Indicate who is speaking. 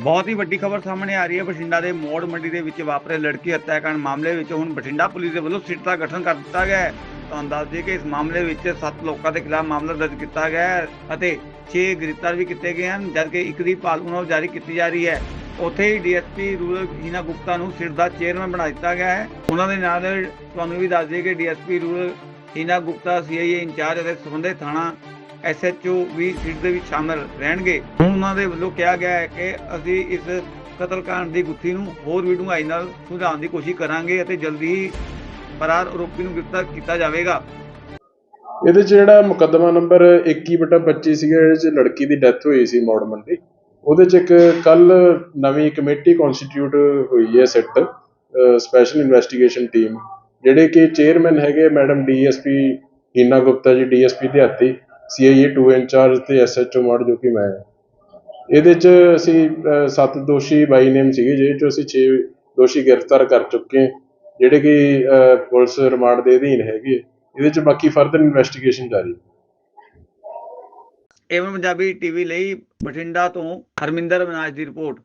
Speaker 1: ਬਹੁਤ ਹੀ ਵੱਡੀ ਖਬਰ ਸਾਹਮਣੇ ਆ ਰਹੀ ਹੈ। ਬਠਿੰਡਾ ਦੇ ਮੋੜ ਮੰਡੀ ਦੇ ਵਿੱਚ ਵਾਪਰੇ ਲੜਕੀ ਹੱਤਿਆਕਾਂਡ ਮਾਮਲੇ ਵਿੱਚ ਹੁਣ ਬਠਿੰਡਾ ਪੁਲਿਸ ਦੇ ਵੱਲੋਂ ਸਿੱਟ ਦਾ ਗਠਨ ਕਰ ਦਿੱਤਾ ਗਿਆ ਹੈ। ਤੁਹਾਨੂੰ ਦੱਸ ਦਈਏ ਕਿ ਇਸ ਮਾਮਲੇ ਵਿੱਚ 7 ਲੋਕਾਂ ਦੇ ਖਿਲਾਫ ਮਾਮਲਾ ਦਰਜ ਕੀਤਾ ਗਿਆ ਹੈ ਅਤੇ 6 ਗ੍ਰਿਫਤਾਰ ਵੀ ਕੀਤੇ ਗਏ ਹਨ, ਜਦਕਿ ਇੱਕ ਦੀ ਭਾਲ ਜਾਰੀ ਕੀਤੀ ਜਾ ਰਹੀ ਹੈ। ਉੱਥੇ ਹੀ ਡੀਐਸਪੀ ਰੂਰਲ ਹੀਨਾ ਗੁਪਤਾ ਨੂੰ ਸਿਰ ਦਾ ਚੇਅਰਮੈਨ ਬਣਾ ਦਿੱਤਾ ਗਿਆ ਹੈ। ਉਹਨਾਂ ਦੇ ਨਾਲ ਤੁਹਾਨੂੰ ਵੀ ਦੱਸ ਦਈਏ ਕਿ DSP rural Heena Gupta, CIA incharge ਅਤੇ ਸੰਬੰਧਿਤ ਥਾਣਾ ਐਸਐਚਓ ਵੀ ਸੀਟ ਦੇ ਵਿੱਚ ਸ਼ਾਮਲ ਰਹਿਣਗੇ। ਹੁਣ ਉਹਨਾਂ ਦੇ ਵੱਲੋਂ ਕਿਹਾ ਗਿਆ ਹੈ ਕਿ ਅਸੀਂ ਇਸ ਕਤਲकांड ਦੀ ਗੁੱਥੀ ਨੂੰ ਹੋਰ ਵੀ ਨਾਲ ਸੁਲਝਾਉਣ ਦੀ ਕੋਸ਼ਿਸ਼ ਕਰਾਂਗੇ ਅਤੇ ਜਲਦੀ ਹੀ ਫਰਾਰ ਆਰੋਪੀ ਨੂੰ ਗ੍ਰਿਫਤਾਰ ਕੀਤਾ ਜਾਵੇਗਾ।
Speaker 2: ਇਹਦੇ 'ਚ ਜਿਹੜਾ ਮੁਕੱਦਮਾ ਨੰਬਰ 21/25 ਸੀਗਾ, ਇਹਦੇ 'ਚ ਲੜਕੀ ਦੀ ਡੈਥ ਹੋਈ ਸੀ ਮੌੜ ਮੰਡੀ। ਉਹਦੇ 'ਚ ਇੱਕ ਕੱਲ ਨਵੀਂ ਕਮੇਟੀ ਕਨਸਟੀਟਿਊਟ ਹੋਈ ਹੈ ਸਿੱਟ ਸਪੈਸ਼ਲ ਇਨਵੈਸਟੀਗੇਸ਼ਨ ਟੀਮ ਜਿਹੜੇ ਕਿ ਚੇਅਰਮੈਨ ਹੈਗੇ madam DSP Heena Gupta ji DSP ਦਿਹਾਤੀ ਸੀਆਈਏ 2 ਇੰਚਾਰਜ ਤੇ ਐਸਐਚਓ ਮੋੜ ਜੋ ਕਿ ਮੈਂ ਇਹਦੇ 'ਚ ਅਸੀਂ ਅਹ, ਸੱਤ ਦੋਸ਼ੀ ਬਾਈ ਨੇਮ ਸੀਗੇ ਜਿਹਦੇ 'ਚੋਂ ਅਸੀਂ 6 ਦੋਸ਼ੀ ਗ੍ਰਿਫਤਾਰ ਕਰ ਚੁੱਕੇ ਹਾਂ ਜਿਹੜੇ ਕਿ ਅਹ, ਪੁਲਿਸ ਰਿਮਾਂਡ ਦੇ ਅਧੀਨ ਹੈਗੇ ਇਹਦੇ 'ਚ ਬਾਕੀ ਫਰਦਰ ਇਨਵੈਸਟੀਗੇਸ਼ਨ ਜਾਰੀ
Speaker 1: ਏਵਨ ਪੰਜਾਬੀ ਟੀਵੀ ਲਈ ਬਠਿੰਡਾ ਤੋਂ ਹਰਮਿੰਦਰ ਮਨਾਜ ਦੀ ਰਿਪੋਰਟ